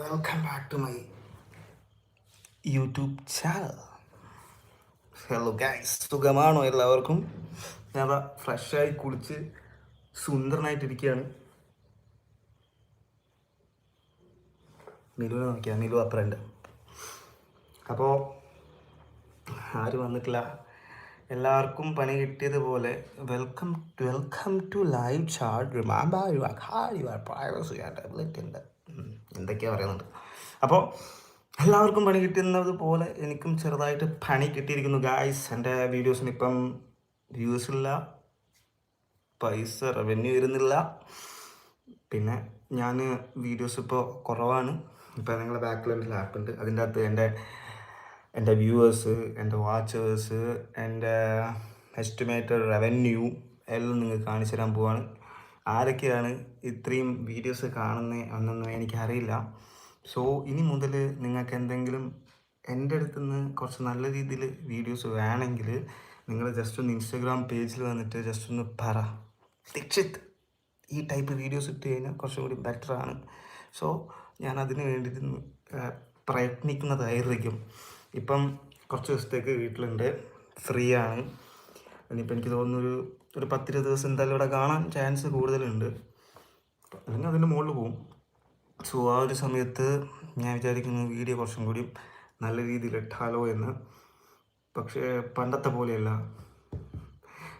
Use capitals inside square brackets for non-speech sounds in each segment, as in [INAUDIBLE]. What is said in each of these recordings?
Welcome back to my YouTube channel hello guys സുഖമാണോ എല്ലാവർക്കും? ഞാൻ ഫ്രഷായി കുളിച്ച് സുന്ദരനായിട്ടിരിക്കുകയാണ്. മിലുവിനെ നോക്കിയാൽ മിലു അപ്പുറമുണ്ട് അപ്പോൾ ആരും വന്നിട്ടില്ല. എല്ലാവർക്കും പണി കിട്ടിയതുപോലെ welcome welcome to live chart remember privacy tablet ഉണ്ട് എന്തൊക്കെയാണ് പറയുന്നുണ്ട്. അപ്പോൾ എല്ലാവർക്കും പണി കിട്ടുന്നത് പോലെ എനിക്കും ചെറുതായിട്ട് പണി കിട്ടിയിരിക്കുന്നു ഗായ്സ് എന്റെ വീഡിയോസിന് ഇപ്പം വ്യൂസ് ഇല്ല പൈസ റവന്യൂ വരുന്നില്ല. പിന്നെ ഞാൻ വീഡിയോസ് ഇപ്പോൾ കുറവാണ്. ഇപ്പോൾ നിങ്ങളുടെ ബാക്കിൽ ഒരു ലാപ്പ് ഉണ്ട്. അതിന്റെ അകത്ത് എന്റെ എന്റെ വ്യൂവേഴ്സ് എന്റെ വാച്ചേഴ്സ് എന്റെ എസ്റ്റിമേറ്റഡ് റവന്യൂ എല്ലാം നിങ്ങൾക്ക് കാണിച്ചു തരാൻ പോവാണ്. ആരൊക്കെയാണ് ഇത്രയും വീഡിയോസ് കാണുന്നത് എന്നൊന്നും എനിക്കറിയില്ല. സോ ഇനി മുതൽ നിങ്ങൾക്ക് എന്തെങ്കിലും എന്റെ അടുത്ത് നിന്ന് കുറച്ച് നല്ല രീതിയിൽ വീഡിയോസ് വേണമെങ്കിൽ നിങ്ങൾ ജസ്റ്റ് ഒന്ന് ഇൻസ്റ്റഗ്രാം പേജിൽ വന്നിട്ട് ജസ്റ്റ് ഒന്ന് പറ. ദീക്ഷിത്. ഈ ടൈപ്പ് വീഡിയോസ് ഇട്ട് കഴിഞ്ഞാൽ കുറച്ചും കൂടി ബെറ്ററാണ് സോ ഞാൻ അതിന് വേണ്ടിയിട്ട് പ്രയത്നിക്കുന്നതായിരിക്കും. ഇപ്പം കുറച്ച് ദിവസത്തേക്ക് വീട്ടിലുണ്ട്. ഫ്രീ ആണ് ഇനിയിപ്പോൾ എനിക്ക് തോന്നുന്നു ഒരു ഒരു പത്തിരുപത് ദിവസം എന്തായാലും ഇവിടെ കാണാൻ ചാൻസ് കൂടുതലുണ്ട്. അല്ലെങ്കിൽ അതിന്റെ മുകളിൽ പോകും. സോ ആ ഒരു സമയത്ത് ഞാൻ വിചാരിക്കുന്നു വീഡിയോ കുറച്ചും കൂടി നല്ല രീതിയിൽ ഇട്ടാലോ എന്ന്. പക്ഷേ പണ്ടത്തെ പോലെയല്ല.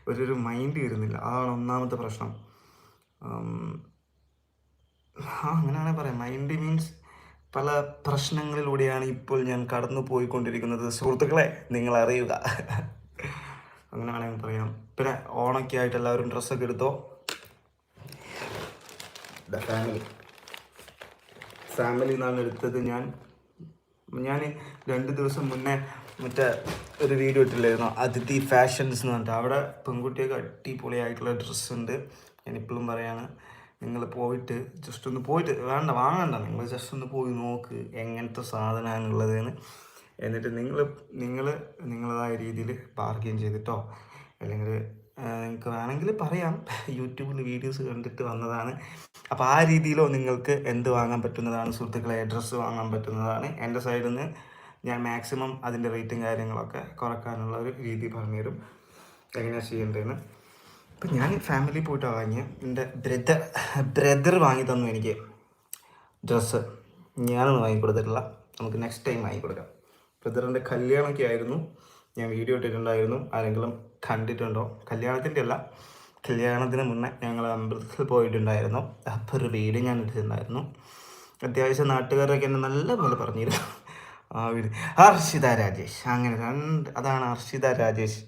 ഒരു മൈൻഡ് വരുന്നില്ല. അതാണ് ഒന്നാമത്തെ പ്രശ്നം. ആ അങ്ങനെയാണെങ്കിൽ പറയാം. മൈൻഡ് മീൻസ് പല പ്രശ്നങ്ങളിലൂടെയാണ് ഇപ്പോൾ ഞാൻ കടന്നു പോയിക്കൊണ്ടിരിക്കുന്നത് സുഹൃത്തുക്കളെ നിങ്ങൾ അറിയുക അങ്ങനെ വേണമെങ്കിൽ പറയാം. പിന്നെ ഓണൊക്കെ ആയിട്ട് എല്ലാവരും ഡ്രസ്സൊക്കെ എടുത്തോ? ഫാമിലി ഫാമിലി എന്നാണ് എടുത്തത് ഞാൻ. ഞാൻ രണ്ട് ദിവസം മുന്നേ മറ്റേ ഒരു വീഡിയോ ഇട്ടില്ലായിരുന്നു? അതിഥി ഫാഷൻസ് എന്ന് പറഞ്ഞിട്ട്. അവിടെ പെൺകുട്ടിയൊക്കെ അടിപൊളിയായിട്ടുള്ള ഡ്രസ്സുണ്ട് ഞാൻ ഇപ്പോഴും പറയാണ്. നിങ്ങൾ പോയിട്ട് ജസ്റ്റ് ഒന്ന് പോയിട്ട് വേണ്ട വാങ്ങണ്ട. നിങ്ങൾ ജസ്റ്റ് ഒന്ന് പോയി നോക്ക് എങ്ങനത്തെ സാധനമാണുള്ളതെന്ന് എന്നിട്ട് നിങ്ങൾ നിങ്ങൾ നിങ്ങളതായ രീതിയിൽ ബാർഗെയിൻ ചെയ്തിട്ടോ? അല്ലെങ്കിൽ നിങ്ങൾക്ക് വേണമെങ്കിൽ പറയാം. യൂട്യൂബിൽ വീഡിയോസ് കണ്ടിട്ട് വന്നതാണ്. അപ്പോൾ ആ രീതിയിലോ നിങ്ങൾക്ക് എന്ത് വാങ്ങാൻ പറ്റുന്നതാണ്? സുഹൃത്തുക്കളെ അഡ്രസ്സ് വാങ്ങാൻ പറ്റുന്നതാണ്. എന്റെ സൈഡിൽ നിന്ന് ഞാൻ മാക്സിമം അതിന്റെ റേറ്റും കാര്യങ്ങളൊക്കെ കുറക്കാനുള്ള ഒരു രീതി പറഞ്ഞുതരും. എങ്ങനെയാണ് ചെയ്യേണ്ടതെന്ന്. അപ്പം ഞാൻ ഫാമിലി പോയിട്ടാണ് വാങ്ങിയത് എന്റെ ബ്രദർ ബ്രദർ വാങ്ങി തന്നു എനിക്ക് ഡ്രസ്സ് ഞാനൊന്നും വാങ്ങിക്കൊടുത്തിട്ടില്ല നമുക്ക് നെക്സ്റ്റ് ടൈം വാങ്ങിക്കൊടുക്കാം ബ്രദറിന്റെ കല്യാണമൊക്കെ ആയിരുന്നു. ഞാൻ വീഡിയോ ഇട്ടിട്ടുണ്ടായിരുന്നു. ആരെങ്കിലും കണ്ടിട്ടുണ്ടോ? കല്യാണത്തിന്റെ അല്ല. കല്യാണത്തിന് മുന്നേ ഞങ്ങൾ അമ്പലത്തിൽ പോയിട്ടുണ്ടായിരുന്നു. അപ്പോൾ ഒരു വീഡിയോ ഞാൻ ഇട്ടിട്ടുണ്ടായിരുന്നു. അത്യാവശ്യം നാട്ടുകാരൊക്കെ എന്നെ നല്ല പോലെ പറഞ്ഞിരുന്നു. ആ വീട്. ഹർഷിത രാജേഷ്. അങ്ങനെ രണ്ട് അതാണ് ഹർഷിത രാജേഷ്.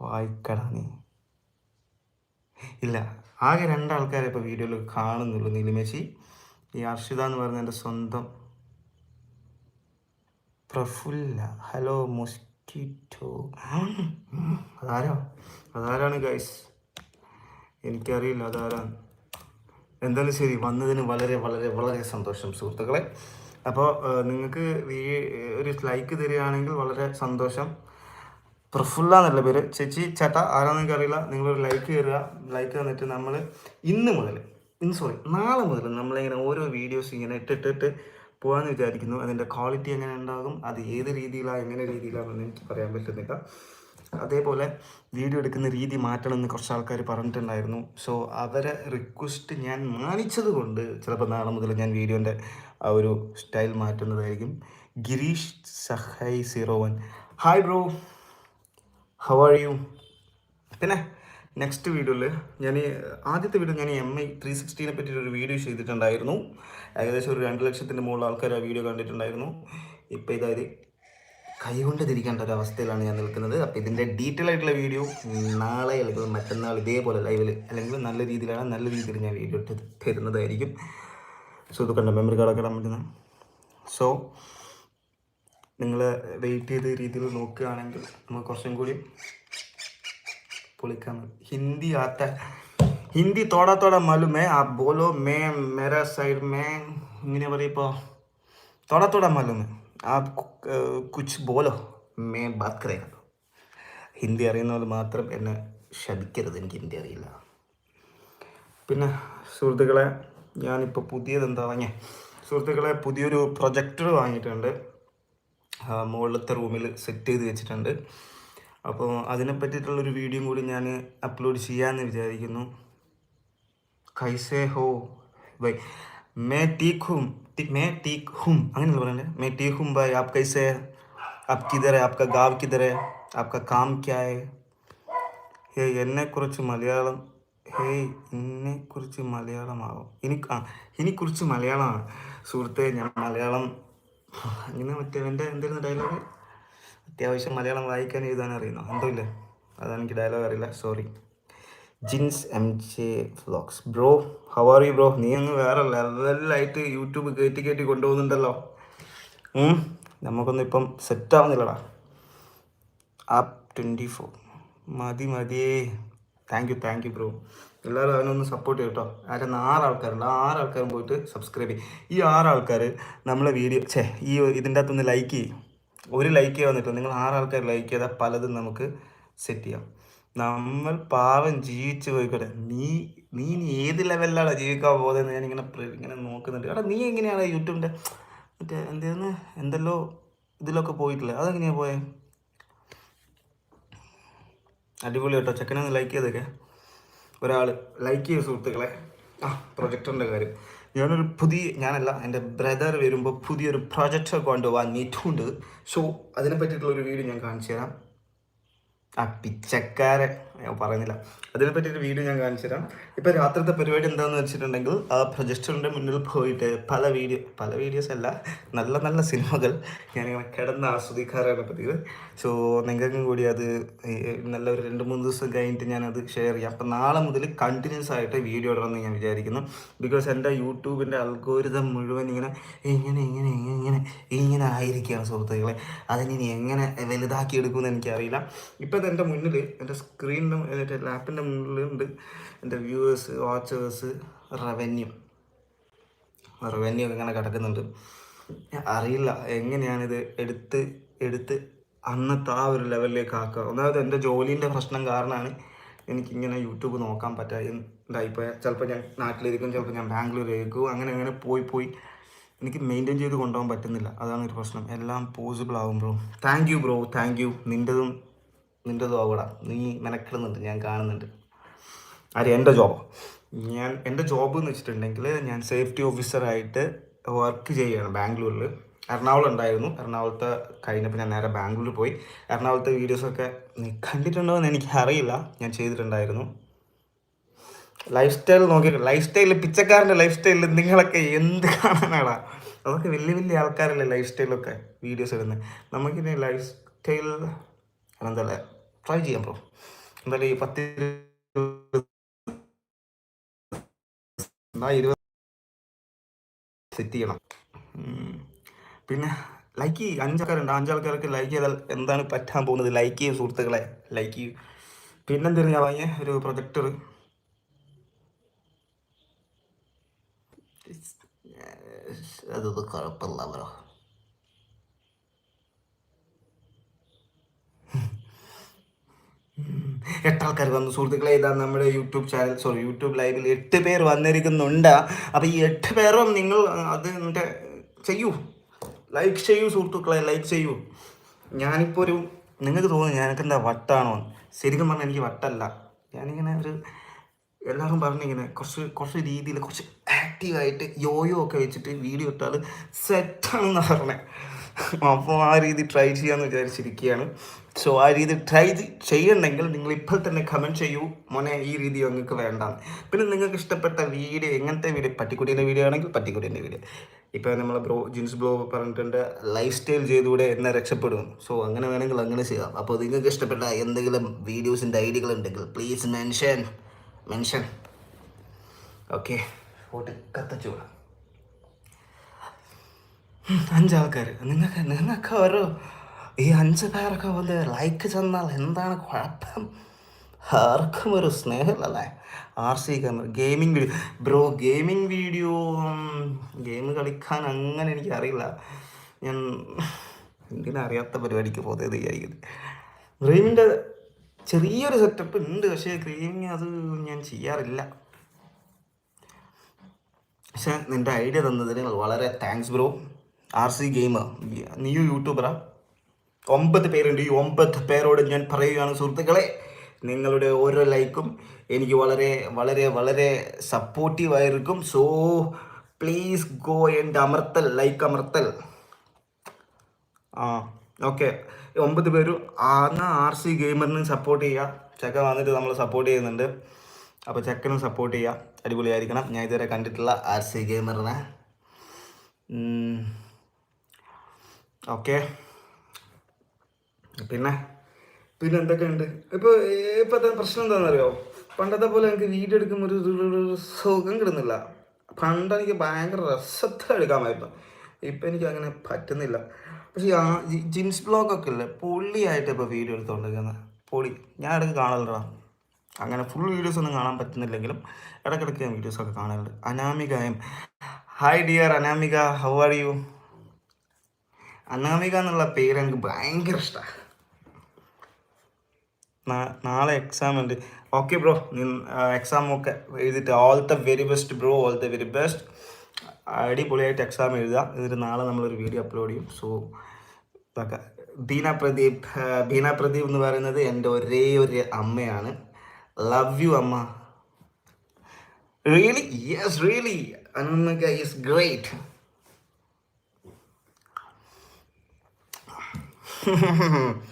വായിക്കടാ നീ. ഇല്ല. ആകെ രണ്ടാൾക്കാരെ ഇപ്പോൾ വീഡിയോയിൽ കാണുന്നുള്ളൂ. നീലിമേശി ഈ അർഷിത എന്ന് പറയുന്ന എന്റെ സ്വന്തം പ്രഫുല്ല. Hello mosquito. അതാരോ? അതാരാണ് ഗൈസ്? എനിക്കറിയില്ല അതാരാണ്. എന്തായാലും ശരി വന്നതിന് വളരെ വളരെ വളരെ സന്തോഷം സുഹൃത്തുക്കളെ. അപ്പോൾ നിങ്ങൾക്ക് ഈ ഒരു ലൈക്ക് തരികയാണെങ്കിൽ വളരെ സന്തോഷം. പ്രഫുല്ല എന്നുള്ള പേര്. ചേച്ചി ചേട്ടാ ആരാന്ന് അറിയില്ല അറിയില്ല നിങ്ങളൊരു ലൈക്ക് തരിക ലൈക്ക് തന്നിട്ട് നമ്മൾ ഇന്ന് മുതൽ ഇന്ന് സോറി നാളെ മുതൽ നമ്മളിങ്ങനെ ഓരോ വീഡിയോസ് ഇങ്ങനെ ഇട്ടിട്ടിട്ട് പോകാമെന്ന് വിചാരിക്കുന്നു. അതിന്റെ ക്വാളിറ്റി എങ്ങനെ ഉണ്ടാകും അത് ഏത് രീതിയിലാണ് എങ്ങനെ രീതിയിലാണെന്ന് എനിക്ക് പറയാൻ പറ്റുന്നില്ല. അതേപോലെ വീഡിയോ എടുക്കുന്ന രീതി മാറ്റണം എന്ന് കുറച്ച് ആൾക്കാർ പറഞ്ഞിട്ടുണ്ടായിരുന്നു. സോ അവരെ റിക്വസ്റ്റ് ഞാൻ മാനിച്ചത് കൊണ്ട് ചിലപ്പോൾ നാളെ മുതൽ ഞാൻ വീഡിയോന്റെ ആ ഒരു style മാറ്റുന്നതായിരിക്കും. Girish Sahai zero one. Hi bro how are you പിന്നെ നെക്സ്റ്റ് വീഡിയോയിൽ ഞാൻ ആദ്യത്തെ വീഡിയോ ഞാൻ എം ഐ ത്രീ സിക്സ്റ്റീനെ പറ്റിയിട്ടൊരു വീഡിയോ ചെയ്തിട്ടുണ്ടായിരുന്നു. ഏകദേശം ഒരു രണ്ട് ലക്ഷത്തിന്റെ മുകളിൽ ആൾക്കാർ ആ വീഡിയോ കണ്ടിട്ടുണ്ടായിരുന്നു. ഇപ്പോൾ ഇതായത് കൈകൊണ്ട് തിരിക്കേണ്ട ഒരു അവസ്ഥയിലാണ് ഞാൻ നിൽക്കുന്നത്. അപ്പോൾ ഇതിന്റെ ഡീറ്റെയിൽ ആയിട്ടുള്ള വീഡിയോ നാളെ അല്ലെങ്കിൽ മറ്റന്നാൾ ഇതേപോലെ ലൈവിൽ അല്ലെങ്കിൽ നല്ല രീതിയിലാണ് നല്ല രീതിയിൽ ഞാൻ വീഡിയോ ഇട്ട് തരുന്നതായിരിക്കും. സോ ഇത് കണ്ട? മെമ്മറി കാർഡൊക്കെ ഇടാൻ പറ്റുന്നത് സോ നിങ്ങൾ വെയിറ്റ് ചെയ്ത രീതിയിൽ നോക്കുകയാണെങ്കിൽ നമുക്ക് കുറച്ചും കൂടി പൊളിക്കാൻ ഹിന്ദി ആത്ത ഹിന്ദി തോടാ തോടാ മലുമേ ആ ബോലോ മേ മെര സൈഡ് മേ ഇങ്ങനെ പറയപ്പോൾ തോടാ തോടാ മലുമേ ആ കുച്ച് ബോലോ മേ ബാത് ഹിന്ദി അറിയുന്നവർ മാത്രം എന്നെ ശപിക്കരുത് എനിക്ക് ഹിന്ദി അറിയില്ല. പിന്നെ സുഹൃത്തുക്കളെ ഞാനിപ്പോൾ പുതിയത് എന്താ വാങ്ങിയ? സുഹൃത്തുക്കളെ പുതിയൊരു പ്രൊജക്ടർ വാങ്ങിയിട്ടുണ്ട്. മുകളിലത്തെ റൂമിൽ സെറ്റ് ചെയ്ത് വെച്ചിട്ടുണ്ട്. അപ്പോൾ അതിനെ പറ്റിയിട്ടുള്ളൊരു വീഡിയോ കൂടി ഞാൻ അപ്ലോഡ് ചെയ്യാമെന്ന് വിചാരിക്കുന്നു. കൈസേ ഹോ ബൈ. മേ ടീക് ഹും മേ ടീക് ഹും അങ്ങനെയല്ല പറയണ്ടേ? മേ ടീക് ഹും ബൈ. ആപ് കൈസേ ആപ് കിധർ ആപ് ഗാവ് കിധർ ഹൈ ആപ്കാ കാം ക്യായ ഹേയ് എന്നെക്കുറിച്ച് മലയാളം ഹേയ് എന്നെക്കുറിച്ച് മലയാളമാകും ഇനി ആ ഇനിക്കുറിച്ച് മലയാളമാണ്. സുഹൃത്തെ ഞാൻ മലയാളം അങ്ങനെ മറ്റേ എന്റെ എന്തായിരുന്നു ഡയലോഗ് അത്യാവശ്യം മലയാളം വായിക്കാൻ എഴുതാൻ അറിയുന്നു? എന്തോ ഇല്ലേ? അതെനിക്ക് ഡയലോഗ് അറിയില്ല. Sorry Jins M J vlogs bro how are you bro നീ അങ്ങ് വേറെ ലെവലായിട്ട് യൂട്യൂബ് കയറ്റി കയറ്റി കൊണ്ടുപോകുന്നുണ്ടല്ലോ. നമുക്കൊന്നും ഇപ്പം സെറ്റ് ആവുന്നില്ലടാ. ആപ്പ് ട്വന്റി ഫോർ മതി മതിയേ. Thank you thank you bro എല്ലാവരും അതിനൊന്ന് സപ്പോർട്ട് ചെയ്യും കേട്ടോ. ആരെന്ന് ആറ് ആൾക്കാരുണ്ട്. ആ ആറ് ആൾക്കാരും പോയിട്ട് സബ്സ്ക്രൈബ് ചെയ്യും. ഈ ആറ് ആൾക്കാർ നമ്മളെ വീഡിയോ ഛേ ഈ ഇതിന്റെ അകത്തൊന്ന് ലൈക്ക് ചെയ്യും. ഒരു ലൈക്ക് ചെയ്യാൻ വന്നിട്ട് നിങ്ങൾ ആറ് ആൾക്കാർ ലൈക്ക് ചെയ്താൽ പലതും നമുക്ക് സെറ്റ് ചെയ്യാം. നമ്മൾ പാവം ജീവിച്ച് പോയിക്കോട്ടെ. നീ നീ ഇനി ഏത് ലെവലിലാണ് ജീവിക്കാൻ പോകുന്നത് ഞാനിങ്ങനെ ഇങ്ങനെ ഇങ്ങനെ നോക്കുന്നുണ്ട്. എടാ നീ എങ്ങനെയാണ് യൂട്യൂബിന്റെ മറ്റേ എന്തേന്ന്? എന്തെല്ലോ ഇതിലൊക്കെ പോയിട്ടില്ല? അതെങ്ങനെയാണ് പോയത് അടിപൊളി കേട്ടോ. ചെക്കനെ ഒന്ന് ലൈക്ക് ചെയ്തേക്കെ. ഒരാൾ ലൈക്ക് ചെയ്യും സുഹൃത്തുക്കളെ. ആ പ്രൊജക്ടറിന്റെ കാര്യം. ഞാനൊരു പുതിയ ഞാനല്ല എന്റെ ബ്രദർ വരുമ്പോൾ പുതിയൊരു പ്രൊജക്ടർ കൊണ്ടുപോകാൻ നീറ്റുണ്ട്. സോ അതിനെ പറ്റിയിട്ടുള്ള ഒരു വീഡിയോ ഞാൻ കാണിച്ചു തരാം ആ പിച്ചക്കാരെ ഞാൻ പറയുന്നില്ല. അതിനെ പറ്റിയൊരു വീഡിയോ ഞാൻ കാണിച്ചു തരാം. ഇപ്പം രാത്രിത്തെ പരിപാടി എന്താണെന്ന് വെച്ചിട്ടുണ്ടെങ്കിൽ ആ പ്രൊജക്ടറിന്റെ മുന്നിൽ പോയിട്ട് പല വീഡിയോ പല വീഡിയോസ് അല്ല നല്ല നല്ല സിനിമകൾ ഞാനിങ്ങനെ കിടന്ന് ആസ്വദിക്കാറാണ് പതിവ്. സോ നിങ്ങൾക്കും കൂടി അത് നല്ല ഒരു രണ്ട് മൂന്ന് ദിവസം കഴിഞ്ഞിട്ട് ഞാനത് ഷെയർ ചെയ്യാം. അപ്പം നാളെ മുതൽ കണ്ടിന്യൂസ് ആയിട്ട് വീഡിയോ ഇടണമെന്ന് ഞാൻ വിചാരിക്കുന്നു. ബിക്കോസ് എന്റെ യൂട്യൂബിന്റെ അൽഗോരിതം മുഴുവൻ ഇങ്ങനെ ഇങ്ങനെ ഇങ്ങനെ ഇങ്ങനെ ഇങ്ങനെ ആയിരിക്കുകയാണ് സുഹൃത്തുക്കളെ. അതിനി എങ്ങനെ വലുതാക്കി എടുക്കുമെന്ന് എനിക്കറിയില്ല. ഇപ്പം എന്റെ മുന്നിൽ എന്റെ സ്ക്രീനിന്റെ എന്നിട്ട് ലാപ്പിന്റെ മുന്നിലുണ്ട് എന്റെ വ്യൂവേഴ്സ് വാച്ചേഴ്സ് റവന്യൂ റവന്യൂ ഒക്കെ ഇങ്ങനെ കിടക്കുന്നുണ്ട്. അറിയില്ല എങ്ങനെയാണിത് എടുത്ത് എടുത്ത് അന്നത്തെ ആ ഒരു ലെവലിലേക്ക് ആക്കുക. ഒന്നാമത് എന്റെ ജോലീന്റെ പ്രശ്നം കാരണമാണ് എനിക്കിങ്ങനെ യൂട്യൂബ് നോക്കാൻ പറ്റാതായിപ്പോൾ ചിലപ്പോൾ ഞാൻ നാട്ടിലിരിക്കും ചിലപ്പോൾ ഞാൻ ബാംഗ്ലൂരിലേക്കും അങ്ങനെ അങ്ങനെ പോയി പോയി എനിക്ക് മെയിന്റെയിൻ ചെയ്ത് കൊണ്ടുപോകാൻ പറ്റുന്നില്ല. അതാണ് ഒരു പ്രശ്നം. എല്ലാം പോസിബിൾ ആകും bro thank you bro thank you നിന്റെതും നിന്റെതും ആവൂടാ. നീ മെനക്കിടുന്നുണ്ട് ഞാൻ കാണുന്നുണ്ട്. ആര് എന്റെ ജോബ് ഞാൻ എന്റെ ജോബ് എന്ന് വെച്ചിട്ടുണ്ടെങ്കിൽ ഞാൻ സേഫ്റ്റി ഓഫീസറായിട്ട് വർക്ക് ചെയ്യുകയാണ് ബാംഗ്ലൂരിൽ എറണാകുളം ഉണ്ടായിരുന്നു. എറണാകുളത്ത് കഴിഞ്ഞപ്പോൾ ഞാൻ നേരെ ബാംഗ്ലൂരിൽ പോയി. എറണാകുളത്തെ വീഡിയോസൊക്കെ നീ കണ്ടിട്ടുണ്ടോ എന്ന് എനിക്ക് അറിയില്ല ഞാൻ ചെയ്തിട്ടുണ്ടായിരുന്നു. ലൈഫ് സ്റ്റൈൽ നോക്കിയിട്ട് ലൈഫ് സ്റ്റൈലിൽ പിച്ചക്കാരന്റെ ലൈഫ് സ്റ്റൈലിൽ നിങ്ങളൊക്കെ എന്ത് കാണാനാടാ? അതൊക്കെ വലിയ വലിയ ആൾക്കാരല്ലേ ലൈഫ് സ്റ്റൈലൊക്കെ വീഡിയോസ് ഇടുന്നത് നമുക്കിനി ലൈഫ് സ്റ്റൈൽ എന്താ ട്രൈ ചെയ്യാം ബ്രോ എന്തായാലും ഈ പത്ത് ഇരുപത് സെറ്റ് ചെയ്യണം. പിന്നെ ലൈക്ക് ചെയ്യുക അഞ്ചാൾക്കാരുണ്ട്. അഞ്ചാൾക്കാർക്ക് ലൈക്ക് ചെയ്താൽ എന്താണ് പറ്റാൻ പോകുന്നത്? ലൈക്ക് ചെയ്യും സുഹൃത്തുക്കളെ. ലൈക്ക് ചെയ്യും. പിന്നെന്തായിരുന്നു ഞാൻ വാങ്ങിയ ഒരു പ്രൊജക്ടർ അതൊന്നും കുഴപ്പമില്ല ബ്രോ എട്ട് ആൾക്കാർ വന്നു. സുഹൃത്തുക്കളെ ഇതാ നമ്മുടെ യൂട്യൂബ് ചാനൽ. സോറി യൂട്യൂബ് ലൈവിൽ എട്ട് പേർ വന്നിരിക്കുന്നുണ്ട്. അപ്പോൾ ഈ എട്ട് പേരും നിങ്ങൾ അത് ചെയ്യൂ. ലൈക്ക് ചെയ്യൂ സുഹൃത്തുക്കളെ ലൈക്ക് ചെയ്യൂ. ഞാനിപ്പോൾ ഒരു നിങ്ങൾക്ക് തോന്നുന്നു ഞാനൊക്കെ എന്താ വട്ടാണോ? ശരിക്കും പറഞ്ഞാൽ എനിക്ക് വട്ടല്ല. ഞാനിങ്ങനെ ഒരു എല്ലാവരും പറഞ്ഞിങ്ങനെ കുറച്ച് കുറച്ച് രീതിയിൽ കുറച്ച് ആക്റ്റീവായിട്ട് യോയോ ഒക്കെ വെച്ചിട്ട് വീഡിയോ ഇട്ടാൽ സെറ്റാണെന്നാണ് പറഞ്ഞത് [LAUGHS] അപ്പോൾ ആ രീതി ട്രൈ ചെയ്യാമെന്ന് വിചാരിച്ചിരിക്കുകയാണ് സോ ആ രീതി ട്രൈ ചെയ്യണമെങ്കിൽ നിങ്ങൾ ഇപ്പോൾ തന്നെ കമന്റ് ചെയ്യൂ. മോനെ ഈ രീതി നിങ്ങൾക്ക് വേണ്ട പിന്നെ നിങ്ങൾക്ക് ഇഷ്ടപ്പെട്ട വീഡിയോ എങ്ങനത്തെ വീഡിയോ? പട്ടിക്കുട്ടീന്റെ വീഡിയോ ആണെങ്കിൽ പട്ടിക്കുട്ടീന്റെ വീഡിയോ. ഇപ്പോൾ നമ്മൾ ബ്രോ ജിൻസ് ബ്ലോ പറഞ്ഞിട്ടുണ്ട് ലൈഫ് സ്റ്റൈൽ ചെയ്തുകൂടെ എന്നെ രക്ഷപ്പെടും. സോ അങ്ങനെ വേണമെങ്കിൽ അങ്ങനെ ചെയ്യാം. അപ്പോൾ നിങ്ങൾക്ക് ഇഷ്ടപ്പെട്ട എന്തെങ്കിലും വീഡിയോസിന്റെ ഐഡിയകൾ ഉണ്ടെങ്കിൽ please mention mention okay photo കത്തച്ചൂടാ അഞ്ചാൾക്കാർ നിങ്ങൾക്ക് നിങ്ങൾക്ക് ഒരു ഈ അഞ്ച് പേരൊക്കെ വന്ന് ലൈക്ക് ചെന്നാൽ എന്താണ് കുഴപ്പം? ആർക്കും ഒരു സ്നേഹമില്ലല്ലേ? R C camera gaming video. Bro gaming video game കളിക്കാൻ അങ്ങനെ എനിക്ക് അറിയില്ല ഞാൻ എന്തിനാ അറിയാത്ത പരിപാടിക്ക് പോകുന്നത് വിചാരിക്കുന്നത് ഗ്രീമിന്റെ ചെറിയൊരു സെറ്റപ്പ് ഉണ്ട് പക്ഷേ ക്രീമിങ് അത് ഞാൻ ചെയ്യാറില്ല. പക്ഷെ നിന്റെ ഐഡിയ തന്നതിന് വളരെ thanks bro. R C gamer നീ യൂട്യൂബറാ ഒമ്പത് പേരുണ്ട്. ഈ ഒമ്പത് പേരോട് ഞാൻ പറയുകയാണ് സുഹൃത്തുക്കളെ. നിങ്ങളുടെ ഓരോ ലൈക്കും എനിക്ക് വളരെ വളരെ വളരെ സപ്പോർട്ടീവായിരിക്കും സോ പ്ലീസ് ഗോ എന്റെ അമർത്തൽ ലൈക്ക് അമർത്തൽ. ആ ഓക്കെ ഒമ്പത് പേരും ആന്ന ആർ സി ഗെയിമറിനും സപ്പോർട്ട് ചെയ്യുക ചെക്ക വന്നിട്ട് നമ്മൾ സപ്പോർട്ട് ചെയ്യുന്നുണ്ട്. അപ്പോൾ ചെക്കനും സപ്പോർട്ട് ചെയ്യുക അടിപൊളിയായിരിക്കണം. ഞാൻ ഇതുവരെ കണ്ടിട്ടുള്ള ആർ സി ഗെയിമറിനെ. ഓക്കെ. പിന്നെ പിന്നെ എന്തൊക്കെയുണ്ട് ഇപ്പോൾ ഇപ്പോഴത്തെ പ്രശ്നം എന്താണെന്നറിയോ? പണ്ടത്തെ പോലെ എനിക്ക് വീഡിയോ എടുക്കുമ്പോൾ ഒരു സുഖം കിടുന്നില്ല പണ്ട് എനിക്ക് ഭയങ്കര രസത്തിൽ എടുക്കാമായിരുന്നു ഇപ്പം എനിക്ക് അങ്ങനെ പറ്റുന്നില്ല. പക്ഷേ ആ ജിംസ് ബ്ലോഗൊക്കെ ഇല്ലേ? പൊള്ളിയായിട്ട് ഇപ്പോൾ വീഡിയോ എടുത്തുകൊണ്ടിരിക്കുന്നത് പൊളി ഞാൻ ഇടയ്ക്ക് കാണലുണ്ടാ അങ്ങനെ ഫുൾ വീഡിയോസ് ഒന്നും കാണാൻ പറ്റുന്നില്ലെങ്കിലും ഇടയ്ക്കിടയ്ക്ക് ഞാൻ വീഡിയോസൊക്കെ കാണലുണ്ട്. അനാമികയും hi dear Anamika how are you Anamika എന്നുള്ള പേര് എനിക്ക് ഭയങ്കര ഇഷ്ടമാണ് നാളെ എക്സാം ഉണ്ട്. ഓക്കെ ബ്രോ എക്സാം ഒക്കെ എഴുതിയിട്ട് all the very best bro all the very best അടിപൊളിയായിട്ട് എക്സാം എഴുതുക. എന്നിട്ട് നാളെ നമ്മളൊരു വീഡിയോ അപ്ലോഡ് ചെയ്യും. സോ ഇതൊക്കെ. ബീന പ്രദീപ് ബീന പ്രദീപ് എന്ന് പറയുന്നത് എന്റെ ഒരേ ഒരു അമ്മയാണ്. Love you amma. Really yes really Anamika is great [LAUGHS]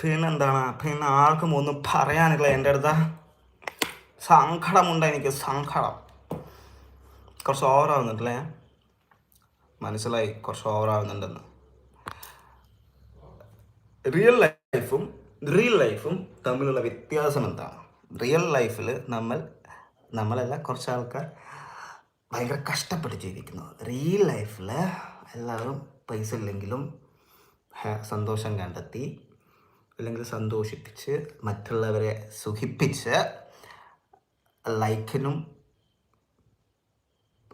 പിന്നെന്താണ്? പിന്നെ ആർക്കും ഒന്നും പറയാനില്ല എന്റെ അടുത്ത. സങ്കടമുണ്ട് എനിക്ക് സങ്കടം. കുറച്ച് ഓവറാവുന്നുണ്ടല്ലേ മനസ്സിലായി കുറച്ച് ഓവറാവുന്നുണ്ടെന്ന് റിയൽ ലൈഫും റിയൽ ലൈഫും തമ്മിലുള്ള വ്യത്യാസം എന്താണ്? റിയൽ ലൈഫിൽ നമ്മൾ നമ്മളല്ല കുറച്ച് ആൾക്കാർ ഭയങ്കര കഷ്ടപ്പെട്ട് ജീവിക്കുന്നത്. റിയൽ ലൈഫിൽ എല്ലാവരും പൈസ ഇല്ലെങ്കിലും സന്തോഷം കണ്ടെത്തി അല്ലെങ്കിൽ സന്തോഷിപ്പിച്ച് മറ്റുള്ളവരെ സുഖിപ്പിച്ച് ലൈക്കിനും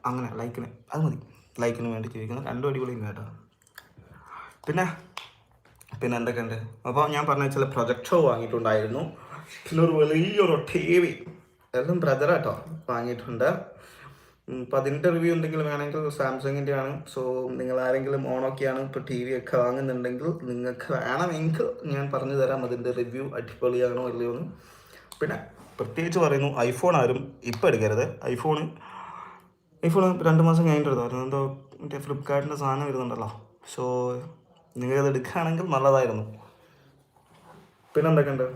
അങ്ങനെ ലൈക്കിന് അത് മതി. ലൈക്കിന് വേണ്ടി ജീവിക്കുന്ന രണ്ടും അടിപൊളിയും കേട്ടോ പിന്നെ പിന്നെ എന്തൊക്കെയുണ്ട്? അപ്പോൾ ഞാൻ പറഞ്ഞ ചില പ്രൊജക്ടോ വാങ്ങിയിട്ടുണ്ടായിരുന്നു. പിന്നെ ഒരു വലിയൊരു ടി വി എല്ലാം ബ്രദറാട്ടോ വാങ്ങിയിട്ടുണ്ട്. അപ്പോൾ അതിന്റെ റിവ്യൂ എന്തെങ്കിലും വേണമെങ്കിൽ സാംസങ്ങിന്റെ ആണ് സോ നിങ്ങൾ ആരെങ്കിലും ഓണൊക്കെയാണ് ഇപ്പോൾ ടി വി ഒക്കെ വാങ്ങുന്നുണ്ടെങ്കിൽ നിങ്ങൾക്ക് വേണമെങ്കിൽ ഞാൻ പറഞ്ഞു തരാം അതിന്റെ റിവ്യൂ അടിപൊളിയാണോ ഇല്ലയോ എന്ന്. പിന്നെ പ്രത്യേകിച്ച് പറയുന്നു ഐഫോൺ ആരും ഇപ്പൊ എടുക്കരുത്. ഐഫോൺ ഐഫോൺ രണ്ട് മാസം കഴിഞ്ഞിട്ട് എന്തോ മറ്റേ ഫ്ലിപ്കാർട്ടിന്റെ സാധനം വരുന്നുണ്ടല്ലോ. സോ നിങ്ങൾ നിങ്ങൾക്കത് എടുക്കുകയാണെങ്കിൽ നല്ലതായിരുന്നു. പിന്നെ എന്തൊക്കെയുണ്ട്?